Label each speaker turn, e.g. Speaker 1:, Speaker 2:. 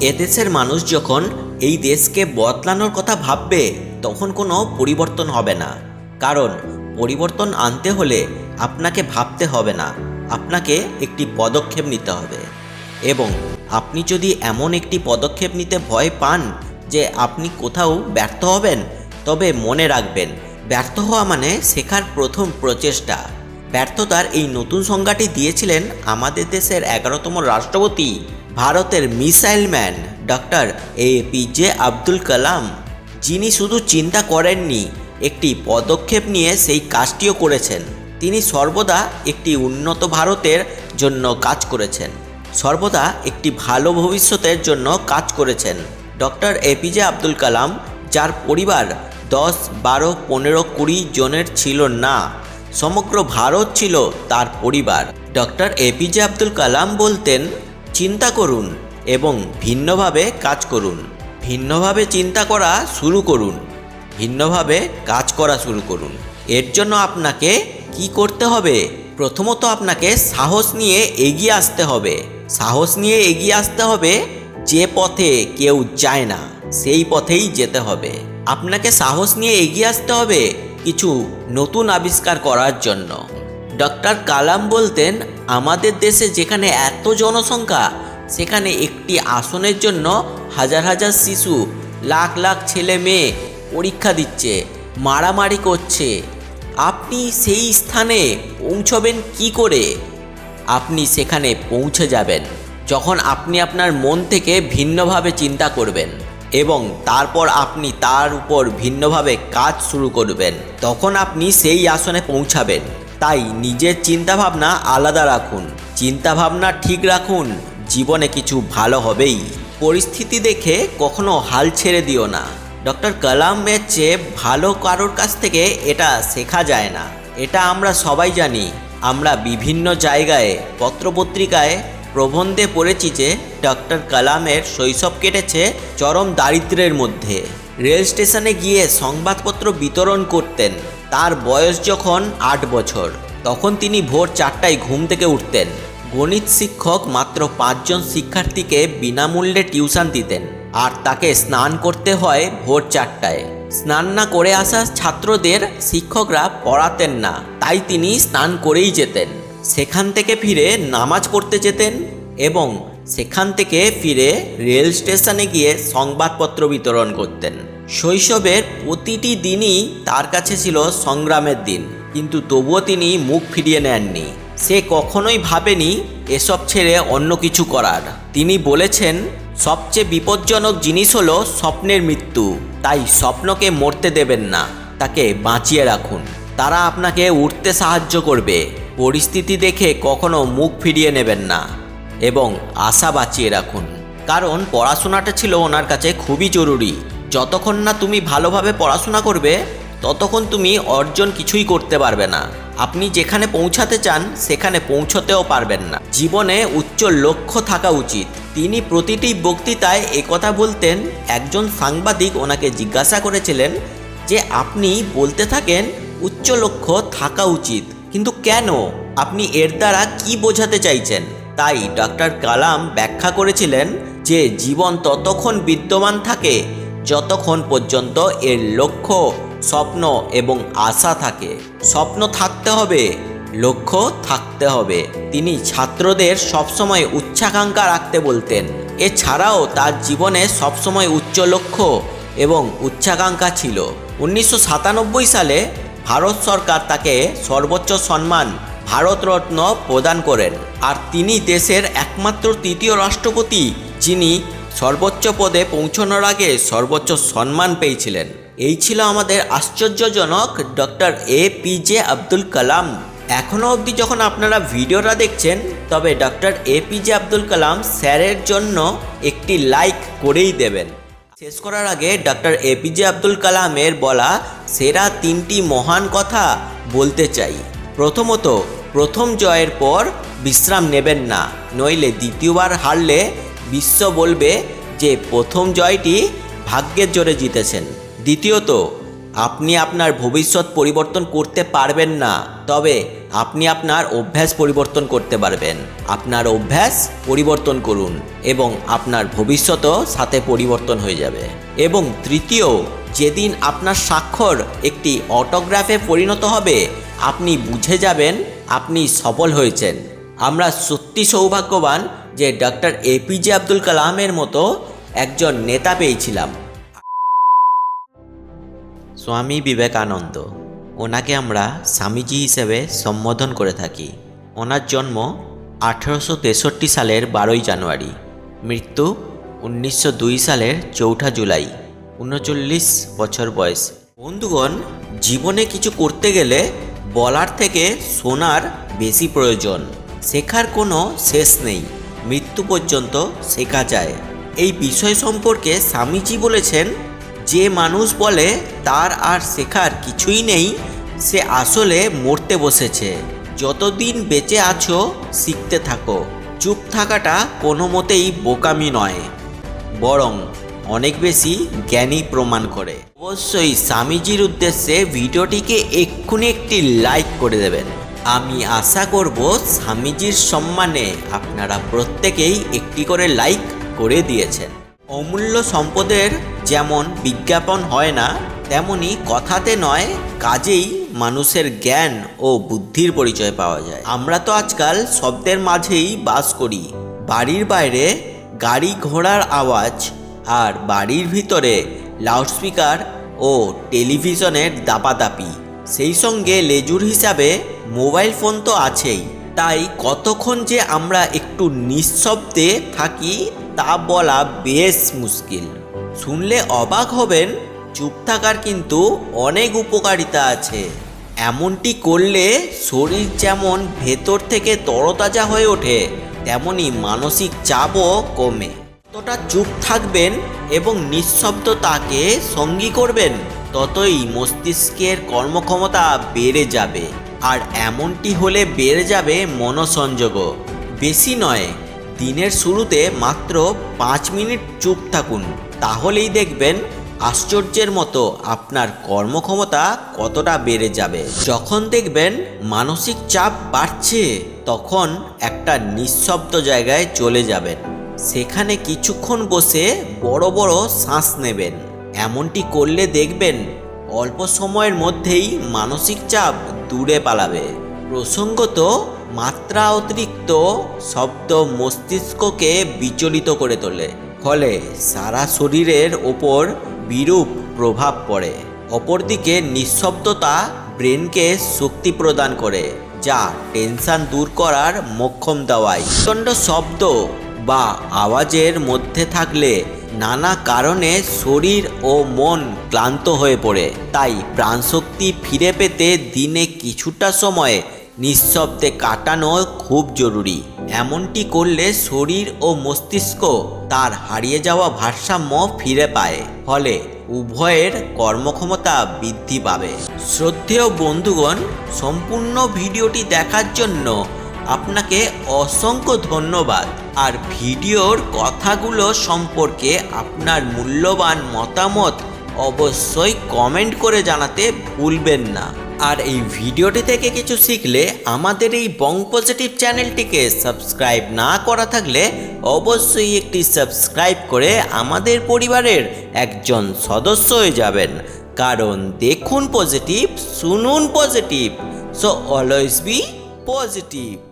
Speaker 1: এদেশের মানুষ যখন এই দেশকে বদলানোর কথা ভাববে, তখন কোনো পরিবর্তন হবে না। কারণ, পরিবর্তন আনতে হলে আপনাকে ভাবতে হবে না। আপনাকে একটি পদক্ষেপ নিতে হবে। এবং আপনি যদি এমন একটি পদক্ষেপ নিতে ভয় পান যে আপনি কোথাও ব্যর্থ হবেন, তবে মনে রাখবেন, ব্যর্থ হওয়া মানে শেখার প্রথম প্রচেষ্টা। ব্যর্থতার এই নতুন সংজ্ঞাটি দিয়েছিলেন আমাদের দেশের এগারোতম রাষ্ট্রপতি ভারতের missile man doctor A P J Abdul Kalam, যিনি শুধু চিন্তা করেননি, একটি পদক্ষেপ নিয়ে সেই কাজটিও করেছেন। তিনি সর্বদা একটি উন্নত ভারতের জন্য কাজ করেছেন। সর্বদা একটি ভালো ভবিষ্যতের জন্য কাজ করেছেন। ডক্টর এপিজে আব্দুল কালাম, যার পরিবার দশ, বারো, পনেরো, কুড়ি জনের ছিল না, সমগ্র ভারত ছিল তার পরিবার। ডক্টর এপিজে আব্দুল কালাম বলতেন চিন্তা করুন এবং ভিন্নভাবে কাজ করুন। ভিন্নভাবে চিন্তা করা শুরু করুন। ভিন্নভাবে কাজ করা শুরু করুন। এর জন্য আপনাকে কি করতে হবে? প্রথমত আপনাকে সাহস নিয়ে এগিয়ে আসতে হবে। সাহস নিয়ে এগিয়ে আসতে হবে যে পথে কেউ যায় না, সেই পথেই যেতে হবে। আপনাকে সাহস নিয়ে এগিয়ে আসতে হবে কিছু নতুন আবিষ্কার করার জন্য। ডক্টর কালাম বলতেন, আমাদের দেশে যেখানে এত জনসংখ্যা, সেখানে একটি আসনের জন্য হাজার হাজার শিশু, লাখ লাখ ছেলে মেয়ে পরীক্ষা দিচ্ছে, মারামারি করছে। আপনি সেই স্থানে পৌঁছবেন কি করে? আপনি সেখানে পৌঁছে যাবেন, যখন আপনি আপনার মন থেকে ভিন্নভাবে চিন্তা করবেন এবং তারপর আপনি তার উপর ভিন্নভাবে কাজ শুরু করবেন। তখন আপনি সেই আসনে পৌঁছাবেন। তাই নিজের চিন্তাভাবনা আলাদা রাখুন। চিন্তাভাবনা ঠিক রাখুন, জীবনে কিছু ভালো হবেই। পরিস্থিতি দেখে কখনো হাল ছেড়ে দিও না। ডক্টর কালামের চেয়ে ভালো কারোর কাছ থেকে এটা শেখা যায় না। এটা আমরা সবাই জানি। আমরা বিভিন্ন জায়গায়, পত্রপত্রিকায় প্রবন্ধে পড়েছি যে ডক্টর কালামের শৈশব কেটেছে চরম দারিদ্র্যের মধ্যে। রেল স্টেশনে গিয়ে সংবাদপত্র বিতরণ করতেন। তার বয়স যখন আট বছর, তখন তিনি ভোর চারটায় ঘুম থেকে উঠতেন। গণিত শিক্ষক মাত্র পাঁচজন শিক্ষার্থীকে বিনামূল্যে টিউশন দিতেন আর তাকে স্নান করতে হয় ভোর চারটায়। স্নান না করে আসা ছাত্রদের শিক্ষকরা পড়াতেন না, তাই তিনি স্নান করেই যেতেন। সেখান থেকে ফিরে নামাজ পড়তে যেতেন এবং সেখান থেকে ফিরে রেল স্টেশনে গিয়ে সংবাদপত্র বিতরণ করতেন। শৈশবের প্রতিটি দিনই তার কাছে ছিল সংগ্রামের দিন। কিন্তু তবুও তিনি মুখ ফিরিয়ে নেননি। সে কখনোই ভাবেনি এসব ছেড়ে অন্য কিছু করার। তিনি বলেছেন, সবচেয়ে বিপজ্জনক জিনিস হলো স্বপ্নের মৃত্যু। তাই স্বপ্নকে মরতে দেবেন না, তাকে বাঁচিয়ে রাখুন। তারা আপনাকে উঠতে সাহায্য করবে। পরিস্থিতি দেখে কখনো মুখ ফিরিয়ে নেবেন না এবং আশা বাঁচিয়ে রাখুন। কারণ পড়াশোনাটা ছিল ওনার কাছে খুবই জরুরি। যতক্ষণ না তুমি ভালোভাবে পড়াশোনা করবে, ততক্ষণ তুমি অর্জন কিছুই করতে পারবে না। আপনি যেখানে পৌঁছাতে চান, সেখানে পৌঁছতেও পারবেন না। জীবনে উচ্চ লক্ষ্য থাকা উচিত। তিনি প্রতিটি বক্তৃতায় একথা বলতেন, একজন সাংবাদিক ওনাকে জিজ্ঞাসা করেছিলেন যে, আপনি বলতে থাকেন, উচ্চ লক্ষ্য থাকা উচিত। কিন্তু কেন? আপনি এর দ্বারা কি বোঝাতে চাইছেন? তাই ডক্টর কালাম ব্যাখ্যা করেছিলেন যে, জীবন ততক্ষণ বিদ্যমান থাকে যতক্ষণ পর্যন্ত এর লক্ষ্য, স্বপ্ন এবং আশা থাকে। স্বপ্ন থাকতে হবে, লক্ষ্য থাকতে হবে। তিনি ছাত্রদের সবসময় উচ্চাকাঙ্ক্ষা রাখতে বলতেন। এছাড়াও তার জীবনে সবসময় উচ্চ লক্ষ্য এবং উচ্চাকাঙ্ক্ষা ছিল। উনিশশো সাতানব্বই সালে ভারত সরকার তাকে সর্বোচ্চ সম্মান ভারতরত্ন প্রদান করেন। আর তিনি দেশের একমাত্র তৃতীয় রাষ্ট্রপতি, যিনি সর্বোচ্চ পদে পৌঁছানোর আগে সর্বোচ্চ সম্মান পেয়েছিলেন। এই ছিল আমাদের আশ্চর্যজনক doctor A P J Abdul Kalam. এখনও অবধি যখন আপনারা ভিডিওটা দেখছেন, তবে doctor A P J Abdul Kalam স্যারের জন্য একটি লাইক করেই দেবেন। শেষ করার আগে ডক্টর এ এপিজে আব্দুল কালামের বলা সেরা তিনটি মহান কথা বলতে চাই। প্রথমত, প্রথম জয়ের পর বিশ্রাম নেবেন না, নইলে দ্বিতীয়বার হারলে বিশ্ব বলবে যে প্রথম জয়টি ভাগ্যের জোরে জিতেছেন। দ্বিতীয়ত, আপনি আপনার ভবিষ্যৎ পরিবর্তন করতে পারবেন না, তবে আপনি আপনার অভ্যাস পরিবর্তন করতে পারবেন। আপনার অভ্যাস পরিবর্তন করুন এবং আপনার ভবিষ্যতও সাথে পরিবর্তন হয়ে যাবে। এবং তৃতীয়, যেদিন আপনার স্বাক্ষর একটি অটোগ্রাফে পরিণত হবে, আপনি বুঝে যাবেন আপনি সফল হয়েছেন। আমরা সত্যি সৌভাগ্যবান যে ডক্টর এপিজে আব্দুল কালামের মতো একজন নেতা পেয়েছিলাম। স্বামী বিবেকানন্দ। ওনাকে আমরা স্বামীজি হিসেবে সম্বোধন করে থাকি। ওনার জন্ম আঠেরোশো তেষট্টি সালের বারোই জানুয়ারি। মৃত্যু উনিশশো দুই সালের চৌঠা জুলাই, উনচল্লিশ বছর বয়স। বন্ধুগণ, জীবনে কিছু করতে গেলে বলার থেকে শোনার বেশি প্রয়োজন। শেখার কোনো শেষ নেই। মৃত্যু পর্যন্ত শেখা যায়। এই বিষয় সম্পর্কে স্বামীজি বলেছেন, যে মানুষ বলে তার আর শেখার কিছুই নেই, সে আসলে মরতে বসেছে। যতদিন বেঁচে আছো, শিখতে থাকো। চুপ থাকাটা কোনো মতেই বোকামি নয়। বরং অনেক বেশি জ্ঞানী প্রমাণ করে। অবশ্যই স্বামীজির উদ্দেশ্যে ভিডিওটিকে এক্ষুনি একটি লাইক করে দেবেন। আমি আশা করব স্বামীজির সম্মানে আপনারা প্রত্যেকেই একটি করে লাইক করে দিয়েছেন। অমূল্য সম্পদের যেমন বিজ্ঞাপন হয় না, তেমনি কথাতে নয়, কাজেই মানুষের জ্ঞান ও বুদ্ধির পরিচয় পাওয়া যায়। আমরা তো আজকাল শব্দের মাঝেই বাস করি। বাড়ির বাইরে গাড়ি ঘোড়ার আওয়াজ আর বাড়ির ভিতরে লাউডস্পিকার ও টেলিভিশনের দাপাদাপি। সেই সঙ্গে লেজুর হিসাবে মোবাইল ফোন তো আছেই। তাই কতক্ষণ যে আমরা একটু নিঃশব্দে থাকি তা বলা বেশ মুশকিল। শুনলে অবাক হবেন, চুপ থাকার কিন্তু অনেক উপকারিতা আছে। এমনটি করলে শরীর যেমন ভেতর থেকে তরতাজা হয়ে ওঠে, তেমনি মানসিক চাপও কমে। কতটা চুপ থাকবেন এবং নিঃশব্দতাকে সঙ্গী করবেন ততই মস্তিষ্কের কর্মক্ষমতা বেড়ে যাবে। আর এমনটি হলে বেড়ে যাবে মনসংযোগও বেশি নয়, দিনের শুরুতে মাত্র পাঁচ মিনিট চুপ থাকুন। তাহলেই দেখবেন আশ্চর্যের মতো আপনার কর্মক্ষমতা কতটা বেড়ে যাবে। যখন দেখবেন মানসিক চাপ বাড়ছে, তখন একটা নিঃশব্দ জায়গায় চলে যাবেন। সেখানে কিছুক্ষণ বসে বড় বড় শ্বাস নেবেন। এমনটি করলে দেখবেন অল্প সময়ের মধ্যেই মানসিক চাপ দূরে পালাবে। প্রসঙ্গত মাত্রা অতিরিক্ত শব্দ মস্তিষ্ককে বিচলিত করে তোলে, ফলে সারা শরীরের ওপর বিরূপ প্রভাব পড়ে। অপরদিকে, নিঃশব্দতা ব্রেনকে শক্তি প্রদান করে, যা টেনশন দূর করার মোক্ষম দেওয়ায় প্রচণ্ড শব্দ বা আওয়াজের মধ্যে থাকলে নানা কারণে শরীর ও মন ক্লান্ত হয়ে পড়ে। তাই প্রাণশক্তি ফিরে পেতে দিনে কিছুটা সময় নিঃশব্দে কাটানো খুব জরুরি। এমনটি করলে শরীর ও মস্তিষ্ক তার হারিয়ে যাওয়া ভারসাম্য ফিরে পায়, ফলে উভয়ের কর্মক্ষমতা বৃদ্ধি পাবে। শ্রদ্ধেয় বন্ধুগণ, সম্পূর্ণ ভিডিওটি দেখার জন্য আপনাকে অসংখ্য ধন্যবাদ। আর ভিডিওর কথাগুলো সম্পর্কে আপনার মূল্যবান মতামত অবশ্যই কমেন্ট করে জানাতে ভুলবেন না। আর এই ভিডিওটি থেকে কিছু শিখলে আমাদের এই বং পজিটিভ চ্যানেলটিকে সাবস্ক্রাইব না করা থাকলে অবশ্যই একটি সাবস্ক্রাইব করে আমাদের পরিবারের একজন সদস্য হয়ে যাবেন। কারণ দেখুন পজিটিভ, শুনুন positive. So always be positive